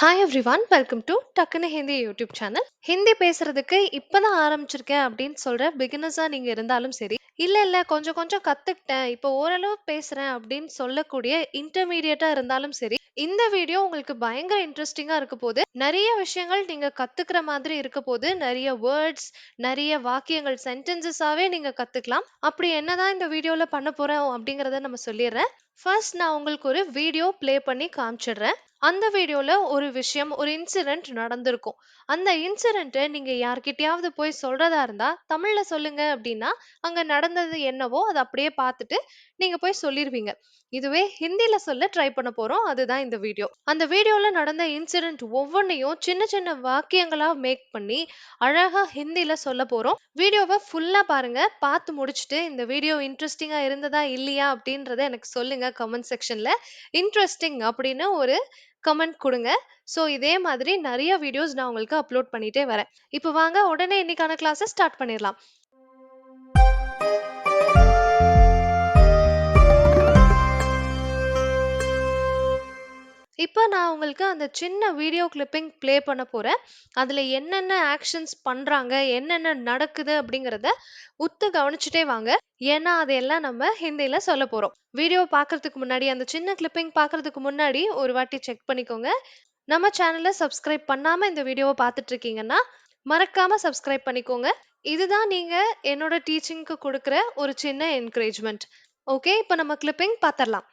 Hi everyone welcome to டக்குனு Hindi YouTube channel Hindi பேசுறதுக்கு இப்பதான் ஆரம்பிச்சிருக்கேன் அப்படின்னு சொல்ற பிகினர்ஸா நீங்க இருந்தாலும் சரி இல்ல இல்ல கொஞ்சம் கொஞ்சம் கத்துக்கிட்டேன். இப்போ ஓரளவு பேசுறேன் அப்படின்னு சொல்லக்கூடிய இன்டர்மீடியட்டா இருந்தாலும் சரி இந்த வீடியோ உங்களுக்கு பயங்கர இன்ட்ரெஸ்டிங்கா இருக்க போது நிறைய விஷயங்கள் நீங்க கத்துக்கிற மாதிரி இருக்க போது நிறைய வேர்ட்ஸ் நிறைய வாக்கியங்கள் சென்டென்சஸாவே நீங்க கத்துக்கலாம். அப்படி என்னதான் இந்த வீடியோல பண்ண போறோம் அப்படிங்கறத நம்ம சொல்லிடுறேன். ஃபர்ஸ்ட் நான் உங்களுக்கு ஒரு வீடியோ ப்ளே பண்ணி காமிச்சிடுறேன். அந்த வீடியோல ஒரு விஷயம் ஒரு இன்சிடென்ட் நடந்திருக்கும். அந்த இன்சிடென்ட்டை நீங்க யார்கிட்டயாவது போய் சொல்றதா இருந்தா தமிழ்ல சொல்லுங்க அப்படின்னா அங்க நடந்தது என்னவோ அதை அப்படியே பார்த்துட்டு நீங்க போய் சொல்லிருவீங்க. இதுவே ஹிந்தில சொல்ல ட்ரை பண்ண போறோம். அதுதான் இந்த வீடியோ. அந்த வீடியோல நடந்த இன்சிடென்ட் ஒவ்வொன்றையும் சின்ன சின்ன வாக்கியங்களா மேக் பண்ணி அழகா ஹிந்தில சொல்ல போறோம். வீடியோவை ஃபுல்லா பாருங்க. பார்த்து முடிச்சுட்டு இந்த வீடியோ இன்ட்ரெஸ்டிங்கா இருந்ததா இல்லையா அப்படின்றத எனக்கு சொல்லுங்க கமெண்ட் செக்ஷன்ல இன்ட்ரெஸ்டிங் அப்படின்னு ஒரு கமெண்ட் கொடுங்க. ஸோ இதே மாதிரி நிறைய வீடியோஸ் நான் உங்களுக்கு அப்லோட் பண்ணிட்டே வரேன். இப்போ வாங்க உடனே இன்னைக்கான கிளாஸை ஸ்டார்ட் பண்ணிடலாம். இப்போ நான் உங்களுக்கு அந்த சின்ன வீடியோ கிளிப்பிங் ப்ளே பண்ண போகிறேன் அதுல என்னென்ன ஆக்ஷன்ஸ் பண்றாங்க என்னென்ன நடக்குது அப்படிங்கிறத உத்து கவனிச்சுட்டே வாங்க. ஏன்னா அதையெல்லாம் நம்ம ஹிந்தியில் சொல்ல போறோம். வீடியோ பார்க்குறதுக்கு முன்னாடி அந்த சின்ன கிளிப்பிங் பார்க்குறதுக்கு முன்னாடி ஒரு வாட்டி செக் பண்ணிக்கோங்க. நம்ம சேனலை சப்ஸ்கிரைப் பண்ணாம இந்த வீடியோவை பார்த்துட்டு இருக்கீங்கன்னா மறக்காம சப்ஸ்கிரைப் பண்ணிக்கோங்க. இதுதான் நீங்கள் என்னோட டீச்சிங்க்கு கொடுக்குற ஒரு சின்ன என்கரேஜ்மெண்ட் ஓகே இப்போ நம்ம கிளிப்பிங் பார்த்துடலாம்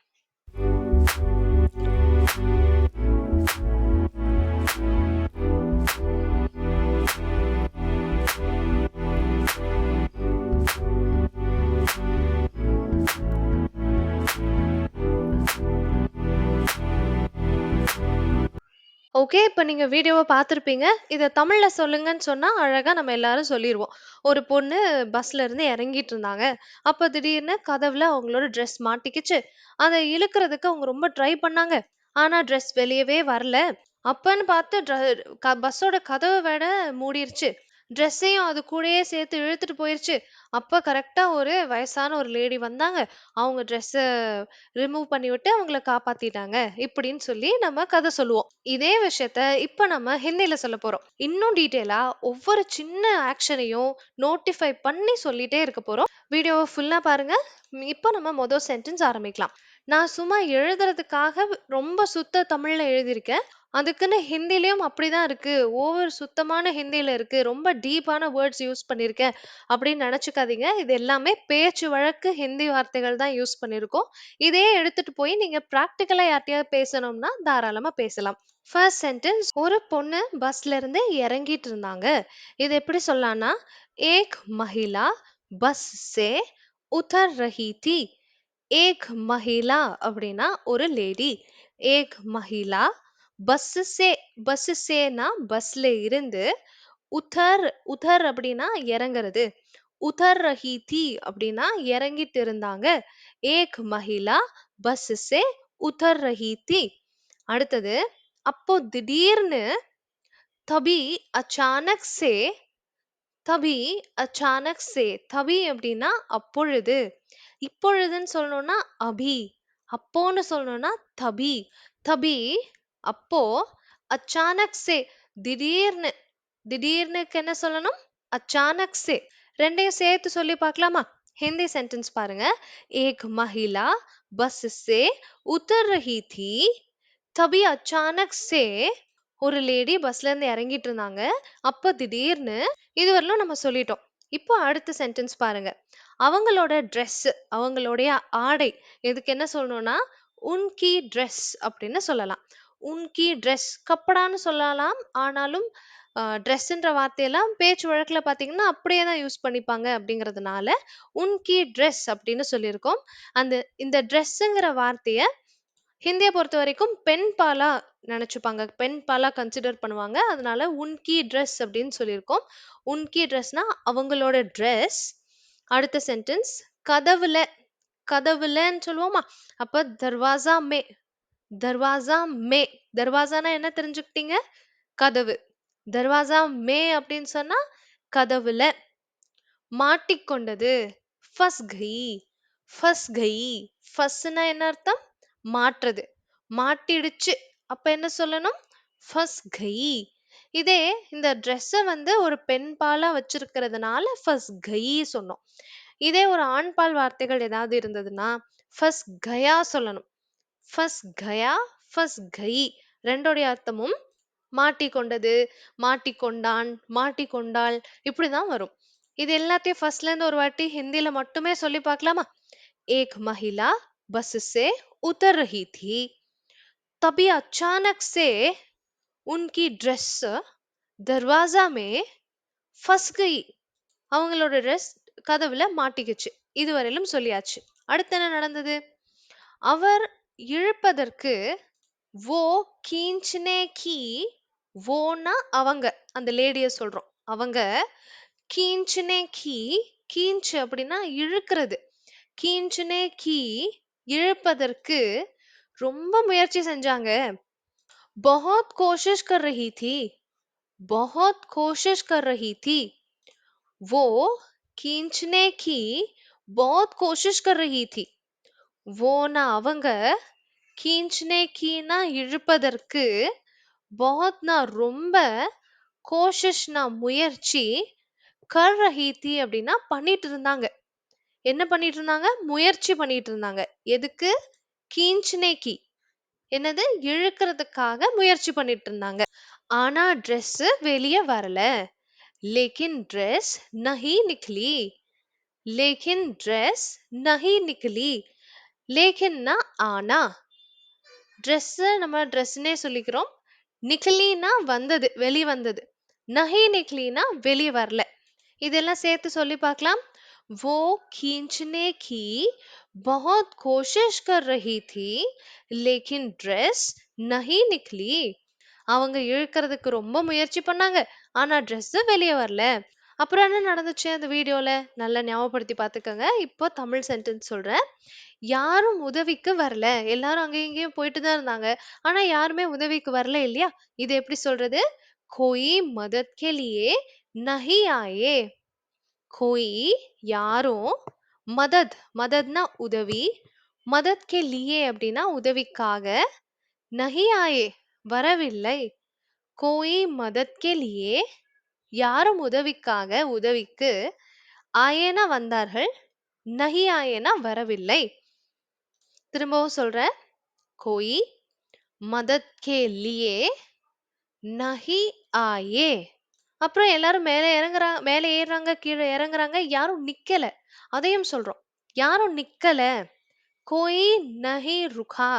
ஓகே இப்போ நீங்க வீடியோவை பார்த்துருப்பீங்க. இதை தமிழ்ல சொல்லுங்கன்னு சொன்னா அழகா நம்ம எல்லாரும் சொல்லிடுவோம் ஒரு பொண்ணு பஸ்ல இருந்து இறங்கிட்டு இருந்தாங்க. அப்ப திடீர்னு கதவுல அவங்களோட ட்ரெஸ் மாட்டிக்கிச்சு. அதை இழுக்கிறதுக்கு அவங்க ரொம்ப ட்ரை பண்ணாங்க. ஆனா ட்ரெஸ் வெளியவே வரல. அப்பன்னு பார்த்து பஸ்ஸோட கதவை விட மூடிருச்சு. ட்ரெஸ்ஸையும் அது கூடயே சேர்த்து இழுத்துட்டு போயிருச்சு. அப்ப கரெக்டா ஒரு வயசான ஒரு லேடி வந்தாங்க. அவங்க ட்ரெஸ்ஸ ரிமூவ் பண்ணிவிட்டு அவங்கள காப்பாத்திட்டாங்க இப்படின்னு சொல்லி நம்ம கதை சொல்லுவோம். இதே விஷயத்த இப்ப நம்ம ஹிந்தில சொல்ல போறோம். இன்னும் டீட்டெயிலா ஒவ்வொரு சின்ன ஆக்ஷனையும் நோட்டிஃபை பண்ணி சொல்லிட்டே இருக்க போறோம். வீடியோவை ஃபுல்லா பாருங்க. இப்போ நம்ம மொதல் சென்டென்ஸ் ஆரம்பிக்கலாம். நான் சும்மா எழுதுறதுக்காக ரொம்ப சுத்த தமிழ்ல எழுதியிருக்கேன். அதுக்குன்னு ஹிந்திலயும் அப்படிதான் இருக்கு. ஓவர் சுத்தமான ஹிந்தில இருக்கு. ரொம்ப டீப்பான வேர்ட்ஸ் யூஸ் பண்ணியிருக்கேன் அப்படின்னு நினைச்சுக்காதீங்க. இது எல்லாமே பேச்சு வழக்கு ஹிந்தி வார்த்தைகள் தான் யூஸ் பண்ணியிருக்கோம் இதே எடுத்துட்டு போய் நீங்க ப்ராக்டிக்கலா யார்ட்டையாவது பேசணும்னா தாராளமா பேசலாம். ஃபர்ஸ்ட் சென்டென்ஸ் ஒரு பொண்ணு பஸ்ல இருந்து இறங்கிட்டு இருந்தாங்க. இது எப்படி சொல்லலாம்னா ஏக் மஹிலா பஸ் சே உத்தர் ரஹி ஏக் மஹிலா அப்படின்னா ஒரு லேடி ஏக் மஹிலா பஸ் சே பஸ் சேனா பஸ்ல இருந்து உதர் உதர் அப்படின்னா இறங்குறது. உதர் ரஹி தி அப்படின்னா இறங்கிட்டு இருந்தாங்க. ஏக் மகிழா பஸ் சே உதர் ரஹி தி. அடுத்தது அப்போ திடீர்னு தபி அச்சானக் சே தபி அச்சானக் சே தபி அப்படின்னா அப்பொழுது. இப்பொழுதுன்னு சொல்லணும்னா அபி. அப்போன்னு சொல்லணும்னா தபி. தபி அப்போ அச்சானக் சே திடீர்னு திடீர்னுக்கு என்ன சொல்லணும்? அச்சானக் சே. ரெண்டையும் சேர்த்து சொல்லி பார்க்கலாமா? ஹிந்தி சென்டென்ஸ் பாருங்க. ஏக் மஹிலா பஸ் சே உத்தர் ரஹி தி தபி அச்சானக் சே. ஒரு லேடி பஸ்ல இருந்து இறங்கிட்டு இருந்தாங்க. அப்ப திடீர்னு இதுவரையிலும் நம்ம சொல்லிட்டோம். இப்போ அடுத்த சென்டென்ஸ் பாருங்க. அவங்களோட ட்ரெஸ் அவங்களுடைய ஆடை. இதுக்கு என்ன சொல்லணும்னா உன்கி ட்ரெஸ் அப்படின்னு சொல்லலாம். உன்கி ட்ரெஸ் கப்படான்னு சொல்லலாம். ஆனாலும் ட்ரெஸ்ன்ற வார்த்தையெல்லாம் பேச்சு வழக்கில் பார்த்தீங்கன்னா அப்படியே தான் யூஸ் பண்ணிப்பாங்க அப்படிங்கிறதுனால உன்கி ட்ரெஸ் அப்படின்னு சொல்லியிருக்கோம். அந்த இந்த ட்ரெஸ்ஸுங்கிற வார்த்தையை ஹிந்தியை பொறுத்த வரைக்கும் பெண் பாலா நினச்சிப்பாங்க. பெண் பாலா கன்சிடர் பண்ணுவாங்க. அதனால உன்கி ட்ரெஸ் அப்படின்னு சொல்லியிருக்கோம். உன்கி ட்ரெஸ்னா அவங்களோட ட்ரெஸ் அடுத்த சென்டென்ஸ் கதவுல கதவுலன்னு சொல்லுவோமா? அப்போ தர்வாசா மே தர்வாசா மே. தர்வாசானா என்ன தெரிஞ்சுக்கிட்டீங்க? கதவு. தர்வாசா மே அப்படின்னு சொன்னா கதவுல மாட்டிக்கொண்டது. ஃபஸ் கை. ஃபஸ் கை. ஃபஸ்னா என்ன அர்த்தம்? மாற்றுறது. மாட்டிடுச்சு. அப்ப என்ன சொல்லணும்? ஃபஸ் கை. இதே இந்த ட்ரெஸ்ஸ வந்து ஒரு பெண் பாலா வச்சிருக்கிறதுனால ஃபஸ் கை சொன்னோம். இதே ஒரு ஆண்பால் வார்த்தைகள் ஏதாவது இருந்ததுன்னா ஃபஸ் கயா சொல்லணும். ஃபஸ் கயா ஃபஸ் கயி ரெண்டோடைய அர்த்தமும் மாட்டிக்கொண்டது மாட்டிக்கொண்டான் மாட்டிக்கொண்டாள் இப்படிதான் வரும் இது எல்லாத்தையும் ஃபர்ஸ்ட்ல இருந்து ஒரு வாட்டி ஹிந்தில மட்டுமே சொல்லி பார்க்கலாமா एक महिला बस से उतर रही थी तभी अचानक से उनकी ड्रेस दरवाजा में फंस गई அவங்களோட ட்ரெஸ் கதவுல மாட்டிக்கிச்சு இதுவரையிலும் சொல்லியாச்சு அடுத்து என்ன நடந்தது அவர் இழுப்பதற்கு ஓ கீஞ்ச்னே கீ ஓனா அவங்க அந்த லேடிய சொல்றோம் அவங்க கீஞ்ச்னே கீ கீஞ்சு அப்படின்னா இழுக்கிறது கீஞ்சுனே கீ இழுப்பதற்கு ரொம்ப முயற்சி செஞ்சாங்க बहुत कोशिश कर रही थी बहुत कोशिश कर रही थी वो खींचने की बहुत कोशिश कर रही थी வோனா அவங்க கீஞ்ச்னே கீனா இழுப்பதற்கு பஹத்னா ரொம்ப கோஷிஷ்னா முயற்சி கர் ரஹி அப்படின்னா பண்ணிட்டு இருந்தாங்க. என்ன பண்ணிட்டு இருந்தாங்க? முயற்சி பண்ணிட்டு இருந்தாங்க. எதுக்கு? கீஞ்ச்னே கி. என்னது? இழுக்கிறதுக்காக முயற்சி பண்ணிட்டு இருந்தாங்க. ஆனா ட்ரெஸ் வெளிய வரல. லேக்கின் ட்ரெஸ் நஹி நிக்லி. லேக்கின் ட்ரெஸ் நஹி நிக்லி. லேக்கின்னா ஆனா Dress நம்ம ட்ரெஸ்னே சொல்லிக்கிறோம் நிக்லினா வந்தது வெளி வந்தது நஹி நிக்லினா வெளிய வரல இதெல்லாம் சேர்த்து சொல்லி பார்க்கலாம் वो खींचने की बहुत कोशिश कर रही थी लेकिन ड्रेस नहीं निकली அவங்க இழுக்கிறதுக்கு ரொம்ப முயற்சி பண்ணாங்க ஆனா Dress வெளிய வரல அப்புறம் என்ன நடந்துச்சு அந்த வீடியோல நல்லா ஞாபகப்படுத்தி பார்த்துக்கோங்க இப்போ தமிழ் சென்டென்ஸ் சொல்றேன் யாரும் உதவிக்கு வரல எல்லாரும் அங்கேயும் இங்கேயும் போயிட்டு தான் இருந்தாங்க ஆனா யாருமே உதவிக்கு வரல இல்லையா இது எப்படி சொல்றது कोई मदद के लिए नहीं आए कोई யாரும் மதத் மதத்னா உதவி மதத் கே லியே அப்படின்னா உதவிக்காக நஹி ஆயே வரவில்லை கோயி மதத் கே லியே யாரும் உதவிக்காக உதவிக்கு ஆயேனா வந்தார்கள். நஹி ஆயேனா வரவில்லை. திரும்பவும் சொல்றேன் கோயி மதத்கே லியே நஹி ஆயே. அப்புறம் எல்லாரும் மேலே இறங்குறாங்க மேலே ஏறுறாங்க கீழே இறங்குறாங்க யாரும் நிக்கல. அதையும் சொல்றோம். யாரும் நிக்கல. கோயி நஹி ருகா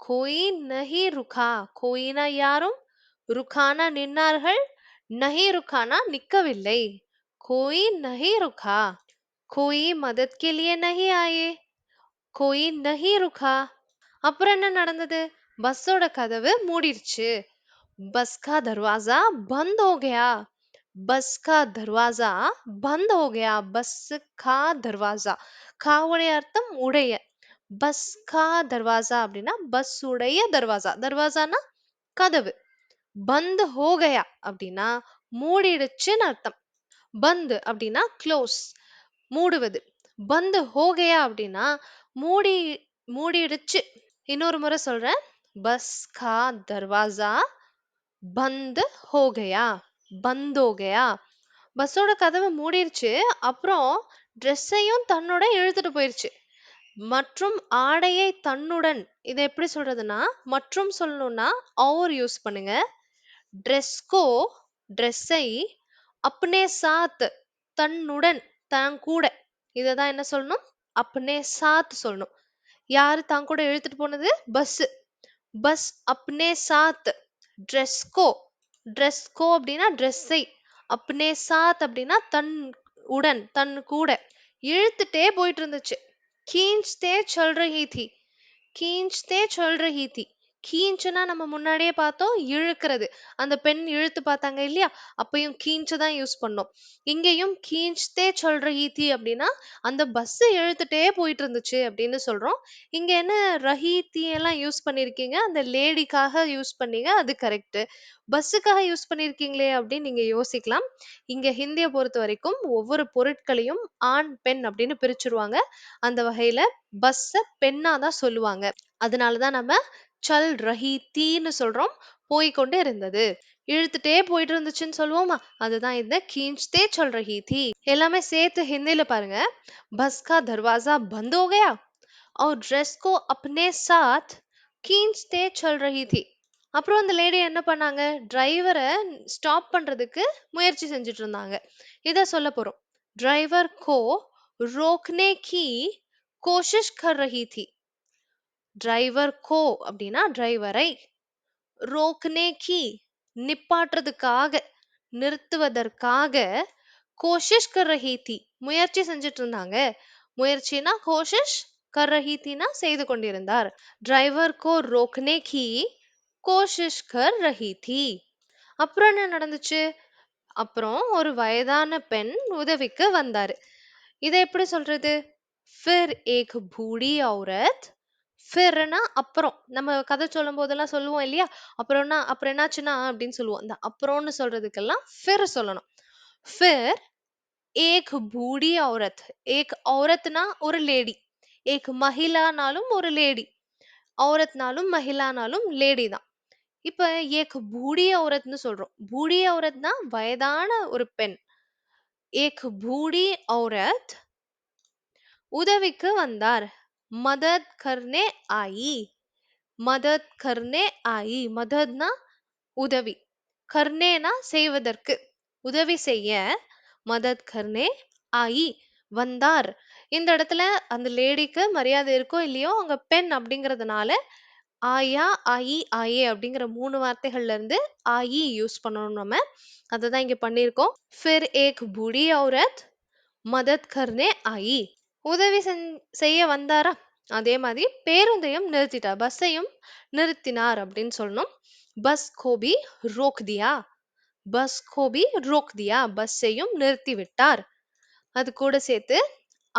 கோயி நஹி ருகா. கோயினா யாரும் ருகானா நின்னார்கள். நஹி ருகானா நிக்கவில்லை கோயி நஹி ருகா கோயி மதத் கே லியே நஹி ஆயே கோயி நஹி ருகா அப்புறம் என்ன நடந்தது பஸ்ஸோட கதவு மூடிருச்சு बस का दरवाजा बंद हो गया बस का दरवाजा बंद हो गया बस का दरवाजा காவுடைய அர்த்தம் உடைய பஸ் கா தர்வாசா அப்படின்னா பஸ் உடைய தர்வாசா தர்வாசானா கதவு பந்த் ஹோ கயா அப்படின்னா மூடிடுச்சுன்னு அர்த்தம். பந்த் அப்படின்னா க்ளோஸ் மூடுவது. பந்த் ஹோ கயா அப்படின்னா மூடி மூடிடுச்சு. இன்னொரு முறை சொல்றேன். பஸ் கா தர்வாசா பந்த் ஹோ கயா பந்த் ஹோ கயா பஸ்ஸோட கதவு மூடிடுச்சு. அப்புறம் ட்ரெஸ்ஸையும் தன்னோட இழுத்துட்டு போயிடுச்சு மற்றும் ஆடையை தன்னுடன் இதை எப்படி சொல்றதுன்னா மற்றும் சொல்லணும்னா அவர் யூஸ் பண்ணுங்க. ட்ரெஸ்கோ ட்ரெஸ்ஸை அப்னே சாத் தன்னுடன் தான் கூட. இதை தான் என்ன சொல்லணும்? அப்னே சாத் சொல்லணும். யார் தான் கூட இழுத்துட்டு போனது? பஸ் பஸ் அப்னே சாத். ட்ரெஸ்கோ. ட்ரெஸ்கோ அப்படின்னா ட்ரெஸ்ஸை. அப்னே சாத் அப்படின்னா தன் உடன் தன் கூட. இழுத்துட்டே போயிட்டு இருந்துச்சு. கீஞ்ச்தே சொல் ரஹி தி கீஞ்ச்தே சொல் ரஹி தி கீஞ்சுனா நம்ம முன்னாடியே பார்த்தோம் இழுக்கிறது. அந்த பெண் இழுத்து பார்த்தாங்க இல்லையா? அப்பயும் கீஞ்சு தான் யூஸ் பண்ணோம். இங்கேயும் கீஞ்ச்தே சொல் ரஹி அப்படின்னா அந்த பஸ் இழுத்துட்டே போயிட்டு இருந்துச்சு அப்படின்னு சொல்றோம். இங்க என்ன ரஹீத்தி எல்லாம் யூஸ் பண்ணிருக்கீங்க அந்த லேடிக்காக யூஸ் பண்ணீங்க அது கரெக்ட் பஸ்ஸுக்காக யூஸ் பண்ணிருக்கீங்களே அப்படின்னு நீங்க யோசிக்கலாம். இங்க ஹிந்தியை பொறுத்த வரைக்கும் ஒவ்வொரு பொருட்களையும் ஆண் பெண் அப்படின்னு பிரிச்சுருவாங்க. அந்த வகையில பஸ்ஸ பெண்ணா தான் சொல்லுவாங்க. அதனாலதான் நம்ம சல் ரஹி தீன்னு சொல்றோம் போய்க்கொண்டே இருந்தது இழுத்துட்டே போயிட்டு இருந்துச்சுன்னு சொல்லுவோமா அதுதான் இந்த கீஞ்ச்தே சல் ரஹி थी எல்லாமே சேர்த்து ஹிந்தில பாருங்க பஸ் का दरवाजा बंद हो गया और ड्रेस को अपने साथ खींचते चल रही थी அப்புறம் அந்த லேடி என்ன பண்ணாங்க டிரைவரை ஸ்டாப் பண்றதுக்கு முயற்சி செஞ்சுட்டு இருந்தாங்க இத சொல்ல போறோம் டிரைவர் को रोकने की कोशिश कर रही थी டிரைவர் கோ அப்படின்னா டிரைவரை ரோக்னே கி நிப்பாட்டுறதுக்காக நிறுத்துவதற்காக கோஷிஷ் கர் ரஹி முயற்சி செஞ்சுட்டு இருந்தாங்க முயற்சினா கோஷிஷ் கர் ரஹி செய்து கொண்டிருந்தார். டிரைவர் கோ ரோக்னே கி கோஷிஷ் கர் ரஹீதி அப்புறம் என்ன நடந்துச்சு? அப்புறம் ஒரு வயதான பெண் உதவிக்கு வந்தாரு. இதை எப்படி சொல்றது? ஃபிர் ஏக் பூடி ஔரத் பிறன்னா அப்புறம். நம்ம கதை சொல்லும் போதெல்லாம் சொல்லுவோம் இல்லையா? அப்புறம்னா அப்புறம் என்னாச்சுன்னா அப்படின்னு சொல்லுவோம். இந்த அப்புறம்னு சொல்றதுக்கெல்லாம் "फिर" சொல்லணும். "फिर ஏக் பூடி औरत" ஏக் औरत्னா ஒரு லேடி. ஏக் மகிழானாலும் ஒரு லேடி. औरतனாலும் மகிழானாலும் லேடி தான். இப்ப ஏக் பூடி औरतன்னு சொல்றோம். பூடி औरतனா வயதான ஒரு பெண். ஏக் பூடி औरत உதவிக்கு வந்தார். மதத் கர்னே ஆயி மதத் கர்னே ஆயி மதத்னா உதவி கர்னேனா செய்வதற்கு உதவி செய்ய மதத் கர்னே ஆயி வந்தார் இந்த இடத்துல அந்த லேடிக்கு மரியாதை இருக்கோ இல்லையோ அங்க பெண் அப்படிங்கறதுனால ஆயா ஆயி ஆயே அப்படிங்கிற மூணு வார்த்தைகள்ல இருந்து ஆயி யூஸ் பண்ணணும் நம்ம அதுதான் இங்க பண்ணியிருக்கோம் ஃபிர் ஏக் பூடி औरत மதத் கர்னே ஆயி உதவி செஞ்- செய்ய வந்தாரா? அதே மாதிரி பேருந்தையும் நிறுத்திட்டார் பஸ்ஸையும் நிறுத்தினார் அப்படின்னு சொல்லணும். பஸ் கோபி ரோக் தியா பஸ் கோபி ரோக் தியா பஸ்ஸையும் நிறுத்தி விட்டார். அது கூட சேர்த்து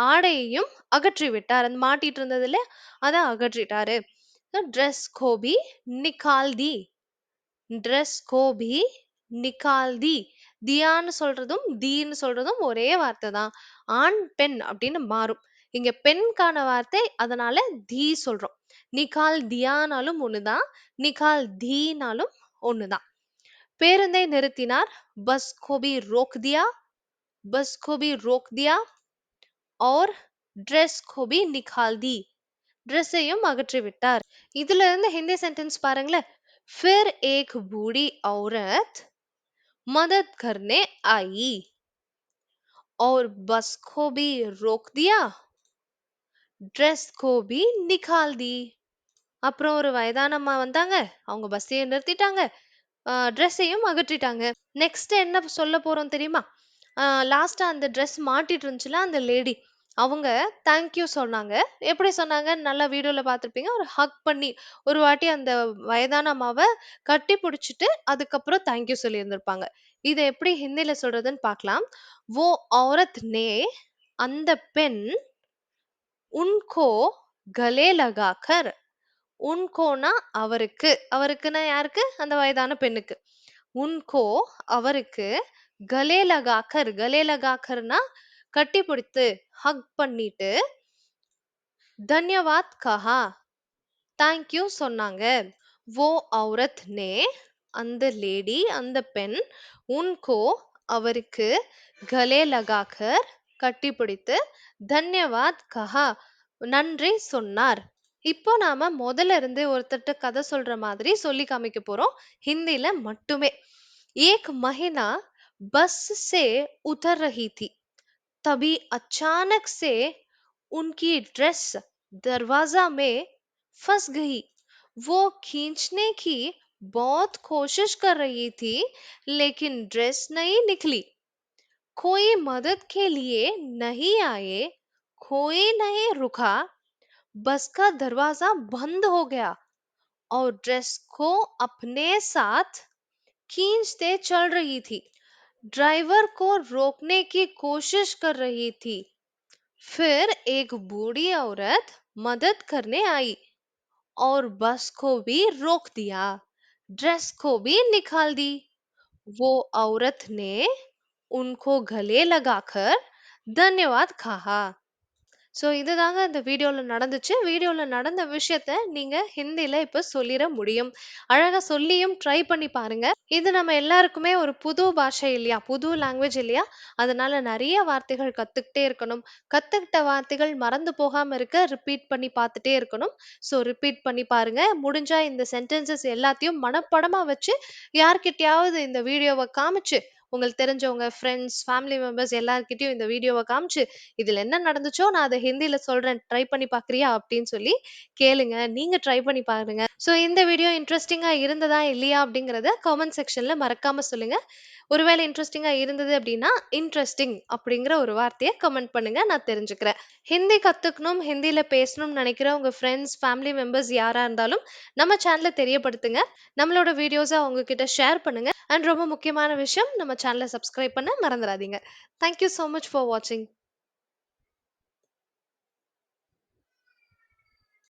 ஆடையையும் அகற்றி விட்டார். அந்த மாட்டிட்டு இருந்ததுல அதை அகற்றிட்டாரு. ட்ரெஸ் கோபி நிக்கால் தி ட்ரெஸ் கோபி நிக்கால் தி தியான்னு சொல்றதும் தீன்னு சொல்றதும் ஒரே வார்த்தை தான். ஆண் பெண் அப்படின்னு மாறும் இங்க பெண்கான வார்த்தை அதனால தி சொல்றோம் நிகால் தியானாலும் ஒண்ணுதான் நிகால் தீனாலும் ஒண்ணுதான் பேருந்தை நிறுத்தினார் பஸ் கோபி ரோக் தியா பஸ் கோபி ரோக் தியா और ட்ரெஸ் கோபி நிகால் தி ட்ரெஸ்ஸையும் அகற்றி விட்டார் இதுல இருந்து ஹிந்தி சென்டென்ஸ் பாருங்களேன் फिर एक बूढ़ी औरत मदद करने आई और बस को भी रोक दिया ड्रेस को भी निकाल दी அப்புறம் ஒரு வயதான அம்மா வந்தாங்க அவங்க பஸ்ஸையும் நிறுத்திட்டாங்க ட்ரெஸ்ஸையும் அகற்றிட்டாங்க நெக்ஸ்ட் என்ன சொல்ல போறோம் தெரியுமா லாஸ்டா அந்த ட்ரெஸ் மாட்டிட்டு இருந்துச்சுல அந்த லேடி அவங்க தேங்க்யூ சொன்னாங்க எப்படி சொன்னாங்க நல்லா வீடியோல பார்த்திருப்பீங்க ஒரு ஹக் பண்ணி ஒரு வாட்டி அந்த வயதான அம்மாவை கட்டி பிடிச்சிட்டு அதுக்கப்புறம் தேங்க்யூ சொல்லி இருந்திருப்பாங்க இதை எப்படி ஹிந்தில சொல்றதுன்னு பார்க்கலாம் वो औरत ने அந்த பெண் உன்கோ கலே லகாக்கர் உன்கோனா அவருக்கு அவருக்குன்னா யாருக்கு அந்த வயதான பெண்ணுக்கு உன்கோ அவருக்கு கலே லகாக்கர் கலே லகாக்கர்னா கட்டி பிடித்து ஹக் பண்ணிட்டு தன்யவாத் கஹா தேங்க்யூ சொன்னாங்க वो औरत ने அந்த லேடி அந்த பெண் உன்கோ அவருக்கு கலே லகாக்கர் கட்டிப்பிடித்து தன்யவாத் கஹா நன்றி சொன்னார் இப்போ நாம முதல்ல இருந்து ஒருத்தர்ட்ட கதை சொல்ற மாதிரி சொல்லி காமிக்க போறோம் ஹிந்தில மட்டுமே ஏக் மஹினா பஸ் से उतर रही थी तभी अचानक से उनकी ड्रेस दरवाजा में फंस गई वो खींचने की बहुत कोशिश कर रही थी, लेकिन ड्रेस नहीं निकली। कोई मदद के लिए नहीं आए कोई नहीं रुका, बस का दरवाज़ा बंद हो गया और ड्रेस को अपने साथ खींचते चल रही थी। ड्राइवर को रोकने की कोशिश कर रही थी। फिर एक बूढ़ी औरत मदद करने आई और बस को भी रोक दिया। ड्रेस को भी निकाल दी। वो औरत ने उनको गले लगाकर धन्यवाद कहा। ஸோ இதுதாங்க இந்த வீடியோல நடந்துச்சு. வீடியோல நடந்த விஷயத்த நீங்க ஹிந்தியில இப்ப சொல்லிட முடியும். அழகா சொல்லியும் ட்ரை பண்ணி பாருங்க. இது நம்ம எல்லாருக்குமே ஒரு புது பாஷை இல்லையா? புது லாங்குவேஜ் இல்லையா? அதனால நிறைய வார்த்தைகள் கத்துக்கிட்டே இருக்கணும். கத்துக்கிட்ட வார்த்தைகள் மறந்து போகாம இருக்க ரிப்பீட் பண்ணி பார்த்துட்டே இருக்கணும். ஸோ ரிப்பீட் பண்ணி பாருங்க. முடிஞ்சா இந்த சென்டென்சஸ் எல்லாத்தையும் மனப்பாடமா வச்சு யார்கிட்டயாவது இந்த வீடியோவை காமிச்சு, உங்களுக்கு தெரிஞ்சவங்க, ஃப்ரெண்ட்ஸ், ஃபேமிலி மெம்பர்ஸ் எல்லார்கிட்டயும் இந்த வீடியோவை காமிச்சு, "இதுல என்ன நடந்துச்சோ நான் அதை ஹிந்தில சொல்றேன். ட்ரை பண்ணி பார்க்குறியா?" அப்படின்னு சொல்லி கேளுங்க. நீங்க ட்ரை பண்ணி பாருங்க. ஸோ இந்த வீடியோ இன்ட்ரெஸ்டிங்காக இருந்ததா? இல்லையா? அப்படிங்கிறத கமெண்ட் செக்ஷன்ல மறக்காம சொல்லுங்க. ஒருவேளை இன்ட்ரெஸ்டிங்காக இருந்தது அப்படின்னா, இன்ட்ரெஸ்டிங் அப்படிங்கிற ஒரு வார்த்தையை கமெண்ட் பண்ணுங்க. நான் தெரிஞ்சுக்கிறேன். ஹிந்தி கத்துக்கணும், ஹிந்தியில் பேசணும்னு நினைக்கிற உங்க ஃப்ரெண்ட்ஸ், ஃபேமிலி மெம்பர்ஸ் யாரா இருந்தாலும் நம்ம சேனலை தெரியப்படுத்துங்க. நம்மளோட வீடியோஸை அவங்க கிட்ட ஷேர் பண்ணுங்க. அண்ட் ரொம்ப முக்கியமான விஷயம் நம்ம சேனலை சப்ஸ்கிரைப் பண்ண மறந்துடாதீங்க தேங்க் யூ மச் ஃபார் வாட்சிங்.